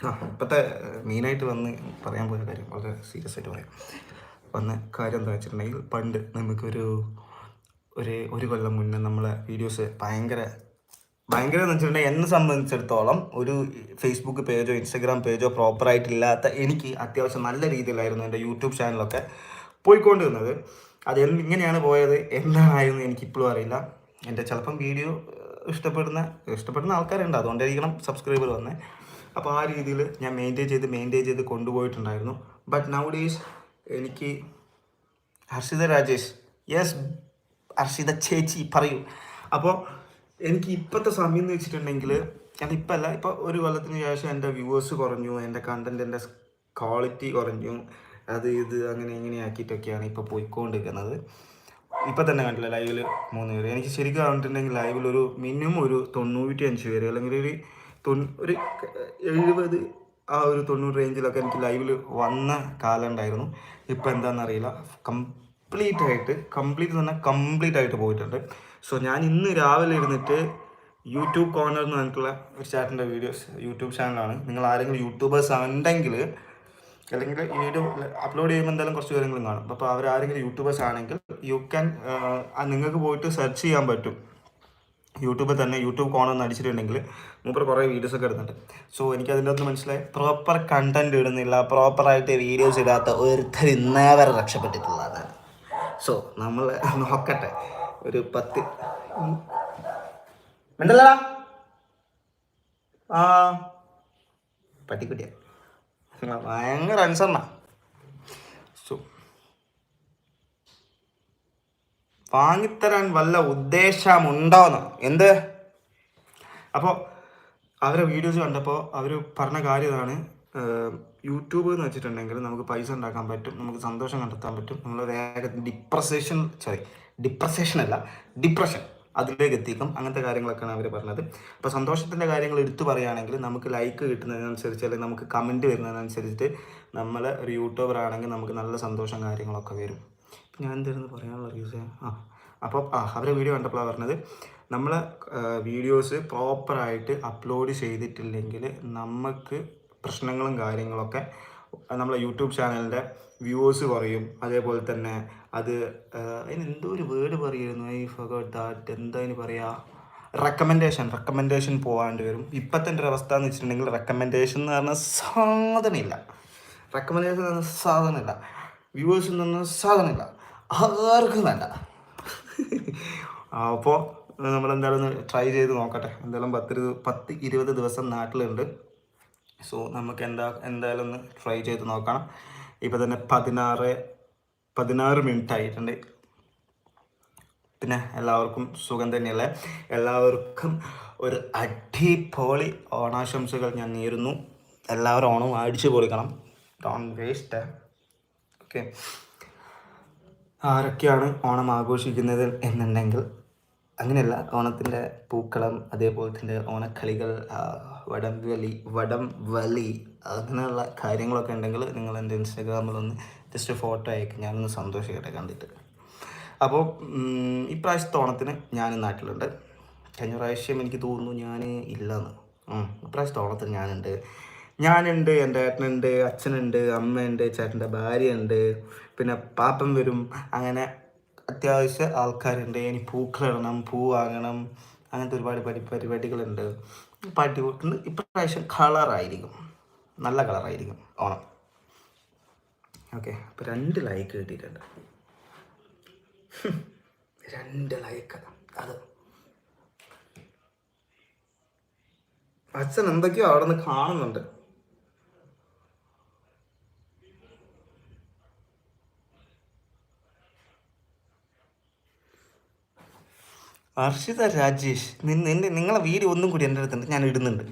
ആ ഇപ്പോഴത്തെ മെയിനായിട്ട് വന്ന് പറയാൻ പോയ കാര്യം വളരെ സീരിയസ് ആയിട്ട് പറയാം. വന്ന കാര്യം എന്താ വെച്ചിട്ടുണ്ടെങ്കിൽ പണ്ട് നമുക്കൊരു ഒരു ഒരു കൊല്ലം മുന്നേ നമ്മളെ വീഡിയോസ് ഭയങ്കര ഭയങ്കര എന്ന് വെച്ചിട്ടുണ്ടെങ്കിൽ എന്നെ സംബന്ധിച്ചിടത്തോളം ഒരു ഫേസ്ബുക്ക് പേജോ ഇൻസ്റ്റഗ്രാം പേജോ പ്രോപ്പറായിട്ടില്ലാത്ത എനിക്ക് അത്യാവശ്യം നല്ല രീതിയിലായിരുന്നു എന്റെ യൂട്യൂബ് ചാനലൊക്കെ പോയിക്കൊണ്ടിരുന്നത്. അത് എങ്ങനെയാണ് പോയത് എന്താണായിരുന്നു എനിക്കിപ്പോഴും അറിയില്ല. എന്റെ ചിലപ്പം വീഡിയോ ഇഷ്ടപ്പെടുന്ന ഇഷ്ടപ്പെടുന്ന ആൾക്കാരുണ്ട്. അതുകൊണ്ടായിരിക്കണം സബ്സ്ക്രൈബർ വന്നത് അപ്പോൾ ആ രീതിയിൽ ഞാൻ മെയിന്റെയിൻ ചെയ്ത് മെയിന്റെയിൻ ചെയ്ത് കൊണ്ടുപോയിട്ടുണ്ടായിരുന്നു. ബട്ട് നൗ ഡേയ്സ് എനിക്ക് ഹർഷിത രാജേഷ്. യെസ് ഹർഷിത ചേച്ചി പറയൂ. അപ്പോൾ എനിക്ക് ഇപ്പോഴത്തെ സമയം എന്ന് വെച്ചിട്ടുണ്ടെങ്കിൽ ഞാൻ ഇപ്പം അല്ല ഇപ്പോൾ ഒരു കൊല്ലത്തിന് ശേഷം എന്റെ വ്യൂവേഴ്സ് കുറഞ്ഞു എന്റെ കണ്ടന്റിന്റെ ക്വാളിറ്റി കുറഞ്ഞു അത് ഇത് അങ്ങനെ ഇങ്ങനെ ആക്കിയിട്ടൊക്കെയാണ് ഇപ്പോൾ പോയിക്കൊണ്ടിരിക്കുന്നത്. ഇപ്പം തന്നെ കണ്ടില്ല ലൈവിൽ മൂന്ന് പേര്. എനിക്ക് ശരിക്കും പറഞ്ഞിട്ടുണ്ടെങ്കിൽ ലൈവിൽ ഒരു മിനിമം ഒരു തൊണ്ണൂറ്റി അഞ്ച് പേര് അല്ലെങ്കിൽ ഒരു തൊണ്ണൂ ഒരു എഴുപത് ആ ഒരു തൊണ്ണൂറ് റേഞ്ചിലൊക്കെ എനിക്ക് ലൈവിൽ വന്ന കാലം ഉണ്ടായിരുന്നു. ഇപ്പം എന്താണെന്നറിയില്ല കംപ്ലീറ്റ് ആയിട്ട് കംപ്ലീറ്റ് തന്നെ കംപ്ലീറ്റ് ആയിട്ട് പോയിട്ടുണ്ട്. സോ ഞാൻ ഇന്ന് രാവിലെ ഇരുന്നിട്ട് യൂട്യൂബ് കോർണർ എന്ന് പറഞ്ഞിട്ടുള്ള ഒരു ചാറ്റിന്റെ വീഡിയോസ് യൂട്യൂബ് ചാനലാണ് നിങ്ങൾ ആരെങ്കിലും യൂട്യൂബേഴ്സ് ഉണ്ടെങ്കിൽ അല്ലെങ്കിൽ ഈ വീഡിയോ അപ്ലോഡ് ചെയ്യുമ്പോൾ എന്തായാലും കുറച്ച് കാര്യങ്ങളും കാണും. അപ്പോൾ അവരാരെങ്കിലും യൂട്യൂബേഴ്സ് ആണെങ്കിൽ യു ക്യാൻ നിങ്ങൾക്ക് പോയിട്ട് സെർച്ച് ചെയ്യാൻ പറ്റും. യൂട്യൂബിൽ തന്നെ യൂട്യൂബ് കോണം എന്ന് അടിച്ചിട്ടുണ്ടെങ്കിൽ മൂപ്പർ കുറേ വീഡിയോസ് ഒക്കെ ഇടുന്നുണ്ട്. സോ എനിക്ക് അതിന്റെ അകത്ത് മനസ്സിലായി പ്രോപ്പർ കണ്ടന്റ് ഇടുന്നില്ല പ്രോപ്പറായിട്ട് വീഡിയോസ് ഇടാത്ത ഒരുത്തർ ഇന്നേ വരെ രക്ഷപ്പെട്ടിട്ടുള്ളതാണ്. സോ നമ്മൾ നോക്കട്ടെ ഒരു പത്ത് മിണ്ടല്ലടാ. ആ പട്ടിക്കുട്ടിയ. ഭയങ്കര അനുസരണ സോ വാങ്ങിത്തരാൻ വല്ല ഉദ്ദേശമുണ്ടോന്ന്? എന്ത്? അപ്പോൾ അവരെ വീഡിയോസ് കണ്ടപ്പോൾ അവർ പറഞ്ഞ കാര്യം ഇതാണ്. യൂട്യൂബ് എന്ന് വെച്ചിട്ടുണ്ടെങ്കിൽ നമുക്ക് പൈസ ഉണ്ടാക്കാൻ പറ്റും നമുക്ക് സന്തോഷം കണ്ടെത്താൻ പറ്റും നമ്മൾ വേഗം ഡിപ്രസേഷൻ സോറി ഡിപ്രസേഷൻ അല്ല ഡിപ്രഷൻ അതിലേക്ക് എത്തിക്കും. അങ്ങനത്തെ കാര്യങ്ങളൊക്കെയാണ് അവർ പറഞ്ഞത്. അപ്പോൾ സന്തോഷത്തിന്റെ കാര്യങ്ങൾ എടുത്തു പറയുകയാണെങ്കിൽ നമുക്ക് ലൈക്ക് കിട്ടുന്നതിനനുസരിച്ച് അല്ലെങ്കിൽ നമുക്ക് കമന്റ് വരുന്നതിനനുസരിച്ചിട്ട് നമ്മൾ ഒരു യൂട്യൂബർ ആണെങ്കിൽ നമുക്ക് നല്ല സന്തോഷം കാര്യങ്ങളൊക്കെ വരും. ഞാൻ എന്തായിരുന്നു പറയാനുള്ള റീസൺ ആ അപ്പോൾ ആ അവരെ വീഡിയോ കണ്ടപ്പോഴാണ് പറഞ്ഞത്. നമ്മൾ വീഡിയോസ് പ്രോപ്പറായിട്ട് അപ്ലോഡ് ചെയ്തിട്ടില്ലെങ്കിൽ നമുക്ക് പ്രശ്നങ്ങളും കാര്യങ്ങളൊക്കെ നമ്മളെ യൂട്യൂബ് ചാനലിന്റെ വ്യൂവേഴ്സ് കുറയും അതേപോലെ തന്നെ അത് ആ, അതിന് എന്തോ ഒരു വേർഡ് പറയുമായിരുന്നു. I forgot that. എന്താ അതിന് പറയുക റെക്കമെൻഡേഷൻ റെക്കമെൻഡേഷൻ പോകാണ്ട് വരും. ഇപ്പോഴത്തെ എന്റെ അവസ്ഥ എന്ന് വെച്ചിട്ടുണ്ടെങ്കിൽ റെക്കമെൻഡേഷൻ എന്ന് പറഞ്ഞ സാധനമില്ല. റെക്കമെൻഡേഷൻ എന്ന സാധനമില്ല. വ്യൂവേഴ്സിൽ സാധനമില്ല. ആർക്കും വേണ്ട. അപ്പോൾ നമ്മളെന്തായാലും ഒന്ന് ട്രൈ ചെയ്ത് നോക്കട്ടെ. എന്തായാലും പത്ത് പത്ത് ഇരുപത് ദിവസം നാട്ടിലുണ്ട്. സോ നമുക്ക് എന്താ എന്തായാലും ഒന്ന് ട്രൈ ചെയ്ത് നോക്കണം. ഇപ്പം തന്നെ പതിനാറ് പതിനാറ് മിനിറ്റ് ആയിട്ടുണ്ട്. പിന്നെ എല്ലാവർക്കും സുഖം തന്നെയല്ലേ? എല്ലാവർക്കും ഒരു അടിപൊളി ഓണാശംസകൾ ഞാൻ നേരുന്നു. എല്ലാവരും ഓണം അടിച്ചു പൊളിക്കണം ഡോൺ വേസ്റ്റ് ഓക്കെ ആരൊക്കെയാണ് ഓണം ആഘോഷിക്കുന്നത് എന്നുണ്ടെങ്കിൽ അങ്ങനെയല്ല ഓണത്തിന്റെ പൂക്കളം അതേപോലെ തന്നെ ഓണക്കളികൾ വടം വലി വടം വലി അങ്ങനെയുള്ള കാര്യങ്ങളൊക്കെ ഉണ്ടെങ്കിൽ നിങ്ങൾ എന്റെ ഇൻസ്റ്റാഗ്രാമിലൊന്ന് ജസ്റ്റ് ഫോട്ടോ അയക്കും ഞാനൊന്ന് സന്തോഷിക്കട്ടെ കണ്ടിട്ട്. അപ്പോൾ ഇപ്രാവശ്യത്തെ ഓണത്തിന് ഞാൻ നാട്ടിലുണ്ട്. കഴിഞ്ഞ പ്രാവശ്യം എനിക്ക് തോന്നുന്നു ഞാൻ ഇല്ലെന്ന്. ഇപ്രാവശ്യത്തെ ഓണത്തിന് ഞാനുണ്ട്. ഞാനുണ്ട് എന്റെ ഏട്ടനുണ്ട് അച്ഛനുണ്ട് അമ്മയുണ്ട് ചേട്ടന്റെ ഭാര്യയുണ്ട്. പിന്നെ പാപ്പം വരും. അങ്ങനെ അത്യാവശ്യം ആൾക്കാരുണ്ട്. ഇനി പൂക്കളിടണം പൂ വാങ്ങണം. അങ്ങനത്തെ ഒരുപാട് പരി പരിപാടികളുണ്ട്. പാട്ടി കൂട്ടുണ്ട് ഇപ്രാവശ്യം കളറായിരിക്കും. നല്ല കളറായിരിക്കും. ഓണം. ഓക്കെ. അപ്പോൾ രണ്ട് ലൈക്ക് കിട്ടിയിട്ടുണ്ട്. [LAUGHS] രണ്ട് ലൈക്ക് അത്. അച്ഛൻ എന്തൊക്കെയോ അവിടെ നിന്ന് കാണുന്നുണ്ട്. ഹർഷിത രാജേഷ് നിന്നെ എന്റെ നിങ്ങളെ വീഡിയോ ഒന്നും കൂടി എന്റെ അടുത്തുണ്ട് ഞാൻ ഇടുന്നുണ്ട്.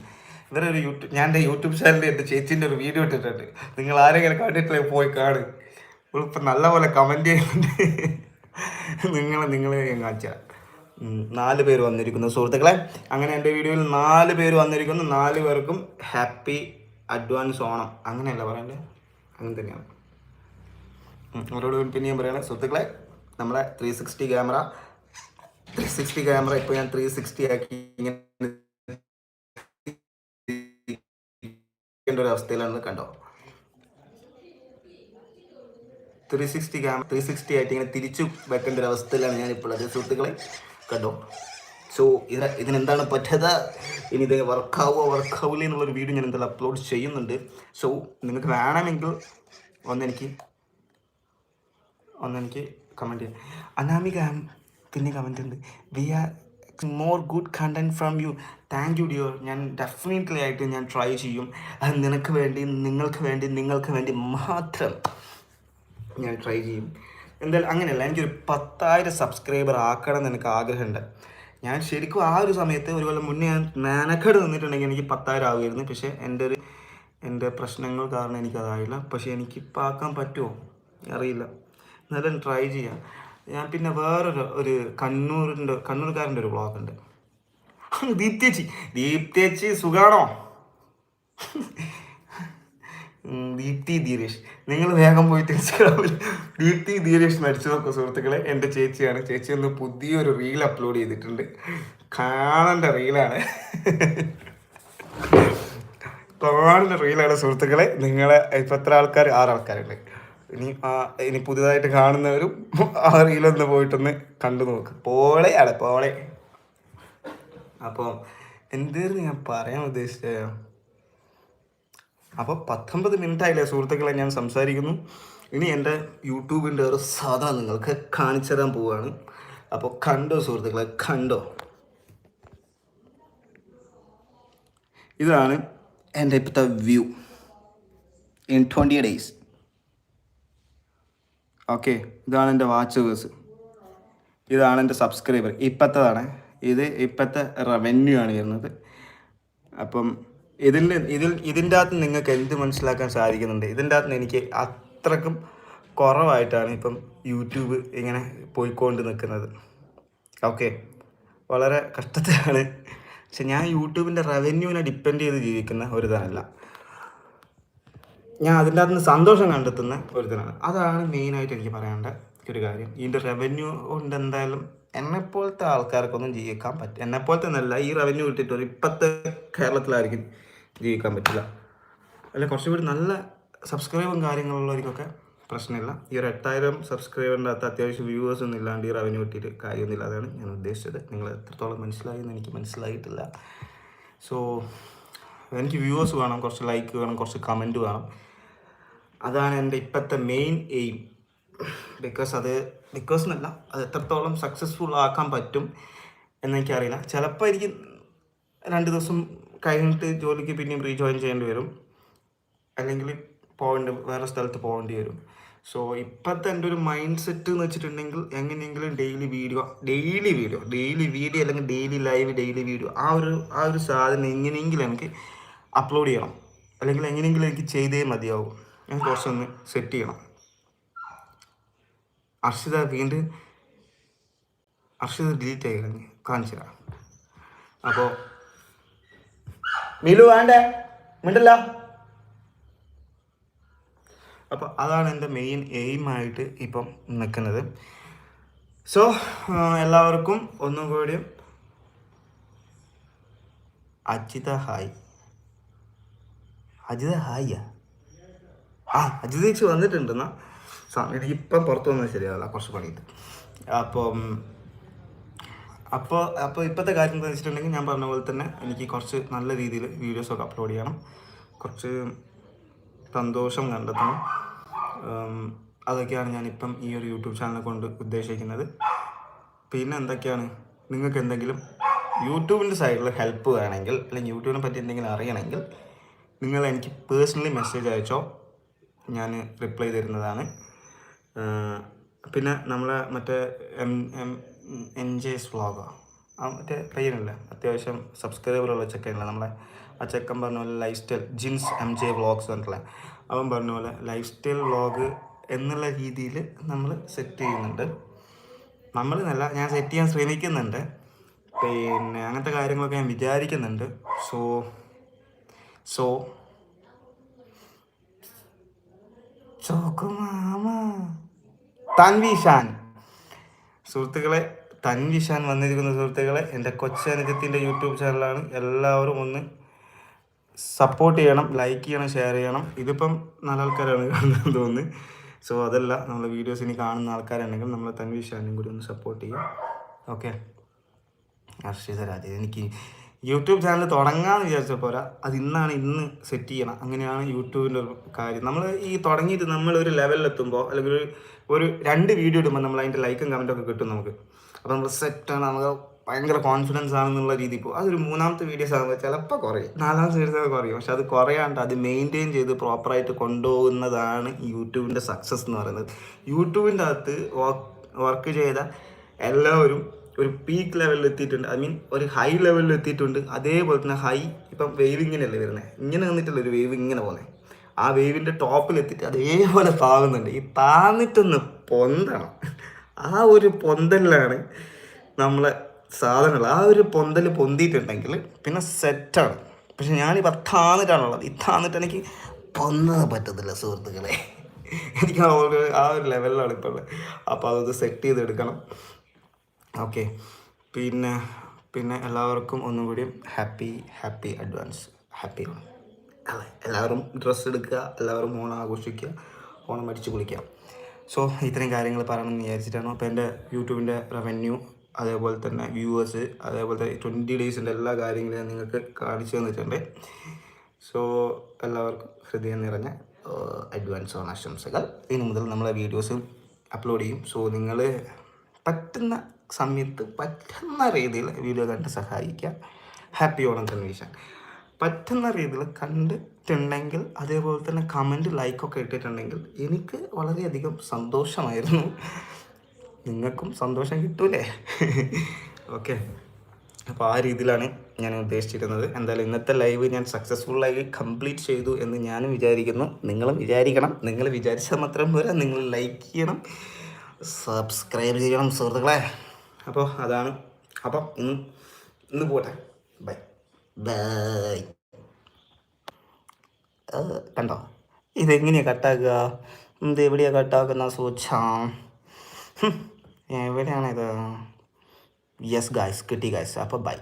ഇവരെ ഒരു യൂട്യൂബ് ഞാൻ എന്റെ യൂട്യൂബ് ചാനലിൽ എന്റെ ചേച്ചീന്റെ ഒരു വീഡിയോ ഇട്ടിട്ടുണ്ട്. നിങ്ങൾ ആരെങ്കിലും കണ്ടിട്ടില്ല പോയി കാണ്. ഇപ്പം നല്ലപോലെ കമന്റ് ചെയ്യുന്നുണ്ട്. നിങ്ങളെ നിങ്ങൾ ഞാൻ കാണിച്ചാൽ നാല് പേര് വന്നിരിക്കുന്നു. സുഹൃത്തുക്കളെ അങ്ങനെ എന്റെ വീഡിയോയിൽ നാല് പേര് വന്നിരിക്കുന്നു. നാല് പേർക്കും ഹാപ്പി അഡ്വാൻസ് ഓണം. അങ്ങനെയല്ല പറയണ്ടേ? അങ്ങനെ തന്നെയാണ്. അവരോട് പിന്നെ ഞാൻ പറയണേ സുഹൃത്തുക്കളെ നമ്മളെ three sixty camera three sixty camera ഇപ്പോൾ ഞാൻ ത്രീ സിക്സ്റ്റി ആക്കി ഇങ്ങനെ ഒരു അവസ്ഥയിലാണ് കണ്ടോ? Three sixty camera three sixty ആയിട്ട് ഇങ്ങനെ തിരിച്ചു വെക്കേണ്ട ഒരു അവസ്ഥയിലാണ് ഞാൻ ഇപ്പോൾ അത് സുഹൃത്തുക്കളെ കണ്ടോ? സോ ഇത് ഇതിനെന്താണ് പറ്റത് ഇനി ഇത് വർക്കാവോ വർക്കാവില്ല എന്നുള്ളൊരു വീഡിയോ ഞാൻ എന്തായാലും അപ്ലോഡ് ചെയ്യുന്നുണ്ട്. സോ നിങ്ങൾക്ക് വേണമെങ്കിൽ ഒന്നെനിക്ക് ഒന്നെനിക്ക് കമന്റ് ചെയ്യാം. അനാമിക പിന്നെ കമന്റ് ഉണ്ട്. We are more good content from you thank you dear ഞാൻ ഡെഫിനറ്റ്ലി ആയിട്ട് ഞാൻ ട്രൈ ചെയ്യും. അത് നിനക്ക് വേണ്ടി നിങ്ങൾക്ക് വേണ്ടി നിങ്ങൾക്ക് വേണ്ടി മാത്രം ഞാൻ ട്രൈ ചെയ്യും. എന്തായാലും അങ്ങനെയല്ല എനിക്കൊരു പത്തായിരം സബ്സ്ക്രൈബർ ആക്കണം എന്ന് എനിക്ക് ആഗ്രഹമുണ്ട്. ഞാൻ ശരിക്കും ആ ഒരു സമയത്ത് ഒരു കൊല്ലം മുന്നേ ഞാൻ മെനക്കെട് നിന്നിട്ടുണ്ടെങ്കിൽ എനിക്ക് പത്തായിരം ആകുമായിരുന്നു പക്ഷേ എന്റെ ഒരു എന്റെ പ്രശ്നങ്ങൾ കാരണം എനിക്കതായില്ല. പക്ഷേ എനിക്കിപ്പോൾ ആക്കാൻ പറ്റുമോ? അറിയില്ല. എന്നാലും ട്രൈ ചെയ്യാം. ഞാൻ പിന്നെ വേറൊരു ഒരു കണ്ണൂരിന്റെ കണ്ണൂർക്കാരന്റെ ഒരു ബ്ലോഗ് ഉണ്ട്. ദീപ്തേച്ചി ദീപ്തേച്ചി സുഖാണോ? ദീപ്തി ധീരേഷ്. നിങ്ങൾ വേഗം പോയിട്ട് ഇൻസ്റ്റാഗ്രാമിൽ ദീപ്തി ധീരേഷ് മരിച്ചു നോക്കും സുഹൃത്തുക്കളെ എന്റെ ചേച്ചിയാണ്. ചേച്ചി ഒന്ന് പുതിയൊരു റീൽ അപ്ലോഡ് ചെയ്തിട്ടുണ്ട്. കാണേണ്ട റീലാണ് കാണേണ്ട റീലാണ് സുഹൃത്തുക്കളെ. നിങ്ങളെ ഇപ്പം എത്ര ആൾക്കാർ ആറ് ആൾക്കാരുണ്ട്. ഇനി ആ ഇനി പുതിയതായിട്ട് കാണുന്നവരും ആ റീലൊന്ന് പോയിട്ടൊന്ന് കണ്ടു നോക്ക്. പോളെയാണ് പോളെ. അപ്പോൾ എന്തായിരുന്നു ഞാൻ പറയാൻ ഉദ്ദേശിച്ചത് അപ്പോൾ പത്തൊമ്പത് മിനിറ്റ് ആയില്ലേ സുഹൃത്തുക്കളെ ഞാൻ സംസാരിക്കുന്നു. ഇനി എന്റെ യൂട്യൂബിന്റെ ഒരു സാധനം നിങ്ങൾക്ക് കാണിച്ചു തരാൻ പോവുകയാണ് അപ്പോൾ കണ്ടോ സുഹൃത്തുക്കളെ കണ്ടോ? ഇതാണ് എന്റെ ഇപ്പോഴത്തെ view. In twenty days okay ഇതാണ് എന്റെ വാച്ചേഴ്സ് ഇതാണ് എന്റെ സബ്സ്ക്രൈബർ. ഇപ്പോഴത്തതാണ് ഇത് ഇപ്പോഴത്തെ റവന്യൂ ആണ് വരുന്നത്. അപ്പം ഇതിൽ ഇതിൽ ഇതിന്റെ അകത്ത് നിങ്ങൾക്ക് എന്ത് മനസ്സിലാക്കാൻ സാധിക്കുന്നുണ്ട്? ഇതിന്റെ അകത്ത് എനിക്ക് അത്രക്കും കുറവായിട്ടാണ് ഇപ്പം യൂട്യൂബ് ഇങ്ങനെ പോയിക്കൊണ്ട് നിൽക്കുന്നത്. ഓക്കെ വളരെ കഷ്ടത്തിലാണ്. പക്ഷെ ഞാൻ യൂട്യൂബിന്റെ റവന്യൂവിനെ ഡിപ്പെൻഡ് ചെയ്ത് ജീവിക്കുന്ന ഒരു ഇതല്ല. ഞാൻ അതിന്റെ അകത്ത് സന്തോഷം കണ്ടെത്തുന്ന ഒരു ഇതിനാണ്. അതാണ് മെയിനായിട്ട് എനിക്ക് പറയേണ്ട ഒരു കാര്യം. ഇതിന്റെ റവന്യൂ കൊണ്ട് എന്തായാലും എന്നെപ്പോലത്തെ ആൾക്കാർക്കൊന്നും ജീവിക്കാൻ പറ്റും എന്നെപ്പോലത്തെ എന്നല്ല ഈ റവന്യൂ കിട്ടിയിട്ട് ഒരു ഇപ്പോഴത്തെ കേരളത്തിലായിരിക്കും ജീവിക്കാൻ പറ്റില്ല. അല്ല കുറച്ചുകൂടി നല്ല സബ്സ്ക്രൈബും കാര്യങ്ങളുള്ളവർക്കൊക്കെ പ്രശ്നമില്ല. ഈ ഒരു എട്ടായിരം സബ്സ്ക്രൈബറിന്റെ അകത്ത് അത്യാവശ്യം വ്യൂവേഴ്സ് ഒന്നും ഇല്ലാണ്ട് ഈ റവന്യൂ കിട്ടിയിട്ട് കാര്യമൊന്നുമില്ല. അതാണ് ഞാൻ ഉദ്ദേശിച്ചത്. നിങ്ങൾ എത്രത്തോളം മനസ്സിലായി എന്ന് എനിക്ക് മനസ്സിലായിട്ടില്ല. സോ എനിക്ക് വ്യൂവേഴ്സ് വേണം കുറച്ച് ലൈക്ക് വേണം കുറച്ച് കമന്റ് വേണം. അതാണ് എന്റെ ഇപ്പോഴത്തെ മെയിൻ എയിം ബിക്കോസ് അത് ബിക്കോസ് എന്നല്ല അത് എത്രത്തോളം സക്സസ്ഫുൾ ആക്കാൻ പറ്റും എന്നെനിക്കറിയില്ല. ചിലപ്പോൾ എനിക്ക് രണ്ട് ദിവസം കഴിഞ്ഞിട്ട് ജോലിക്ക് പിന്നെയും റീജോയിൻ ചെയ്യേണ്ടി വരും. അല്ലെങ്കിൽ പോകേണ്ടി വേറെ സ്ഥലത്ത് പോകേണ്ടി വരും. സോ ഇപ്പോഴത്തെ എന്റെ ഒരു മൈൻഡ് സെറ്റ് എന്ന് വെച്ചിട്ടുണ്ടെങ്കിൽ എങ്ങനെയെങ്കിലും daily video daily video daily video അല്ലെങ്കിൽ ഡെയിലി ലൈവ് ഡെയിലി വീഡിയോ ആ ഒരു ആ ഒരു സാധനം എങ്ങനെയെങ്കിലും എനിക്ക് അപ്ലോഡ് ചെയ്യണം. അല്ലെങ്കിൽ എങ്ങനെയെങ്കിലും എനിക്ക് ചെയ്തേ മതിയാവും. ഞാൻ കുറച്ചൊന്ന് സെറ്റ് ചെയ്യണം. അർഷിത വീണ്ടും അർഷിത ഡിലീറ്റ് ആയി കഴിഞ്ഞ് കാണിച്ചു തരാം. അപ്പോൾ വേണ്ടേ? മിണ്ടല്ല. അപ്പോൾ അതാണ് എന്റെ മെയിൻ എയിം ആയിട്ട് ഇപ്പം നിൽക്കുന്നത്. സോ എല്ലാവർക്കും ഒന്നും കൂടി അജിത ഹായ് അജിത ഹായ്യാ ആ അജിത് ചേച്ചി വന്നിട്ടുണ്ടെന്നാ. എനിക്ക് ഇപ്പം പുറത്ത് വന്നത് ശരിയാവില്ല കുറച്ച് പണിയിട്ട് അപ്പം അപ്പോൾ അപ്പോൾ ഇപ്പോഴത്തെ കാര്യം എന്താ വെച്ചിട്ടുണ്ടെങ്കിൽ ഞാൻ പറഞ്ഞ പോലെ തന്നെ എനിക്ക് കുറച്ച് നല്ല രീതിയിൽ വീഡിയോസൊക്കെ അപ്ലോഡ് ചെയ്യണം. കുറച്ച് സന്തോഷം കണ്ടെത്തണം. അതൊക്കെയാണ് ഞാനിപ്പം ഈ ഒരു യൂട്യൂബ് ചാനൽ കൊണ്ട് ഉദ്ദേശിക്കുന്നത്. പിന്നെ എന്തൊക്കെയാണ്? നിങ്ങൾക്ക് എന്തെങ്കിലും യൂട്യൂബിന്റെ സൈഡിൽ ഹെൽപ്പ് വേണമെങ്കിൽ അല്ലെങ്കിൽ യൂട്യൂബിനെ പറ്റി എന്തെങ്കിലും അറിയണമെങ്കിൽ നിങ്ങൾ എനിക്ക് പേഴ്സണലി മെസ്സേജ് അയച്ചോ? ഞാൻ റിപ്ലൈ തരുന്നതാണ്. പിന്നെ നമ്മളെ മറ്റേ M M N J S വ്ളോഗോ ആ മറ്റേ പയ്യനല്ല അത്യാവശ്യം സബ്സ്ക്രൈബറുള്ള ചെക്കനല്ല? നമ്മളെ ആ ചെക്കൻ പറഞ്ഞ പോലെ life style Jins M J vlogs പറഞ്ഞിട്ടുള്ള അവൻ പറഞ്ഞ പോലെ ലൈഫ് സ്റ്റൈൽ വ്ളോഗ് എന്നുള്ള രീതിയിൽ നമ്മൾ സെറ്റ് ചെയ്യുന്നുണ്ട്. നമ്മൾ എന്നല്ല ഞാൻ സെറ്റ് ചെയ്യാൻ ശ്രമിക്കുന്നുണ്ട്. പിന്നെ അങ്ങനത്തെ കാര്യങ്ങളൊക്കെ ഞാൻ വിചാരിക്കുന്നുണ്ട്. സോ സോ തൻവിഷാൻ സുഹൃത്തുക്കളെ തൻവിഷാൻ വന്നിരിക്കുന്ന സുഹൃത്തുക്കളെ എന്റെ കൊച്ചനുജത്തിന്റെ യൂട്യൂബ് ചാനലാണ് എല്ലാവരും ഒന്ന് സപ്പോർട്ട് ചെയ്യണം ലൈക്ക് ചെയ്യണം ഷെയർ ചെയ്യണം. ഇതിപ്പം നല്ല ആൾക്കാരാണ് കാണുന്നത് തോന്നുന്നു. സോ അതല്ല നമ്മൾ വീഡിയോസ് ഇനി കാണുന്ന ആൾക്കാരുണ്ടെങ്കിൽ നമ്മൾ തൻവിഷാനും കൂടി ഒന്ന് സപ്പോർട്ട് ചെയ്യാം. ഓക്കെ ഹർഷിത രാജ എനിക്ക് യൂട്യൂബ് ചാനൽ തുടങ്ങാമെന്ന് വിചാരിച്ച പോരാ. അത് ഇന്നാണ് ഇന്ന് സെറ്റ് ചെയ്യണം. അങ്ങനെയാണ് യൂട്യൂബിന്റെ ഒരു കാര്യം. നമ്മൾ ഈ തുടങ്ങിയിട്ട് നമ്മൾ ഒരു ലെവലിലെത്തുമ്പോൾ അല്ലെങ്കിൽ ഒരു ഒരു രണ്ട് വീഡിയോ ഇടുമ്പോൾ നമ്മൾ അതിന്റെ ലൈക്കും കമന്റൊക്കെ കിട്ടും നമുക്ക്. അപ്പോൾ നമ്മൾ സെറ്റാണ് നമുക്ക് ഭയങ്കര കോൺഫിഡൻസ് ആണെന്നുള്ള രീതി ഇപ്പോൾ അതൊരു മൂന്നാമത്തെ വീഡിയോസ് ആകുമ്പോൾ ചിലപ്പോൾ കുറയും. നാലാമത്തെ വീഡിയോസ് കുറയും. പക്ഷെ അത് കുറയാണ്ട് അത് മെയിന്റെയിൻ ചെയ്ത് പ്രോപ്പറായിട്ട് കൊണ്ടുപോകുന്നതാണ് യൂട്യൂബിന്റെ സക്സസ് എന്ന് പറയുന്നത്. യൂട്യൂബിന്റെ അകത്ത് വർക്ക് ചെയ്ത എല്ലാവരും ഒരു പീക്ക് ലെവലിൽ എത്തിയിട്ടുണ്ട്. ഐ മീൻ ഒരു ഹൈ ലെവലിൽ എത്തിയിട്ടുണ്ട്. അതേപോലെ തന്നെ ഹൈ ഇപ്പം വേവ് ഇങ്ങനെയല്ലേ വരുന്നത് ഇങ്ങനെ നിന്നിട്ടുള്ള ഒരു വേവ് ഇങ്ങനെ പോകുന്നത് ആ വേവിന്റെ ടോപ്പിൽ എത്തിയിട്ട് അതേപോലെ താവുന്നുണ്ട് ഈ താന്നിട്ടൊന്ന് പൊന്തണം. ആ ഒരു പൊന്തലിലാണ് നമ്മളെ സാധനങ്ങൾ. ആ ഒരു പൊന്തൽ പൊന്തിയിട്ടുണ്ടെങ്കിൽ പിന്നെ സെറ്റാണ് പക്ഷെ ഞാനിപ്പോൾ താന്നിട്ടാണുള്ളത് ഈ താന്നിട്ട് എനിക്ക് പൊന്നാൻ പറ്റത്തില്ല സുഹൃത്തുക്കളെ. എനിക്ക് ആ ഒരു ലെവലിലാണ് ഇപ്പോൾ ഉള്ളത്. അപ്പോൾ അതൊന്ന് സെറ്റ് ചെയ്തെടുക്കണം. ഓക്കെ പിന്നെ പിന്നെ എല്ലാവർക്കും ഒന്നും കൂടി happy happy advance happy Onam എല്ലാവരും ഡ്രസ്സ് എടുക്കുക എല്ലാവരും ഓണം ആഘോഷിക്കുക ഓണം അടിച്ച് കുളിക്കുക. സോ ഇത്രയും കാര്യങ്ങൾ പറയണമെന്ന് വിചാരിച്ചിട്ടാണ്. അപ്പോൾ എന്റെ യൂട്യൂബിന്റെ റവന്യൂ അതേപോലെ തന്നെ വ്യൂവേഴ്സ് അതേപോലെ തന്നെ ട്വന്റി ഡേയ്സിന്റെ എല്ലാ കാര്യങ്ങളും ഞാൻ നിങ്ങൾക്ക് കാണിച്ചു തന്നിട്ടുണ്ട്. സോ എല്ലാവർക്കും ഹൃദയം നിറഞ്ഞ അഡ്വാൻസ് ഓണാശംസകൾ. ഇനി മുതൽ നമ്മളെ വീഡിയോസ് അപ്ലോഡ് ചെയ്യും. സോ നിങ്ങൾ പറ്റുന്ന സമയത്ത് പറ്റുന്ന രീതിയിൽ വീഡിയോ കണ്ട് സഹായിക്കുക ഹാപ്പി ഓണം കൺവീഷൻ പറ്റുന്ന രീതിയിൽ കണ്ടിട്ടുണ്ടെങ്കിൽ അതേപോലെ തന്നെ കമന്റ് ലൈക്കൊക്കെ ഇട്ടിട്ടുണ്ടെങ്കിൽ എനിക്ക് വളരെയധികം സന്തോഷമായിരുന്നു. നിങ്ങൾക്കും സന്തോഷം കിട്ടൂലേ? ഓക്കെ അപ്പോൾ ആ രീതിയിലാണ് ഞാൻ ഉദ്ദേശിച്ചിരുന്നത്. എന്തായാലും ഇന്നത്തെ ലൈവ് ഞാൻ സക്സസ്ഫുള്ളായി കംപ്ലീറ്റ് ചെയ്തു എന്ന് ഞാനും വിചാരിക്കുന്നു. നിങ്ങളും വിചാരിക്കണം. നിങ്ങൾ വിചാരിച്ചാൽ മാത്രം പോരാ. നിങ്ങൾ ലൈക്ക് ചെയ്യണം. സബ്സ്ക്രൈബ് ചെയ്യണം സുഹൃത്തുക്കളെ. അപ്പോൾ അതാണ്. അപ്പോൾ ഇന്ന് ഇന്ന് പോട്ടെ. ബൈ. ബൈ. കണ്ടോ? ഇതെങ്ങനെയാണ് കട്ടാക്കുക? ഇത് എവിടെയാണ് കട്ടാക്കുന്ന സൂച്ചാം എവിടെയാണിത്? യെസ് ഗായ്സ് കിട്ടി ഗായ്സ്. അപ്പോൾ ബൈ.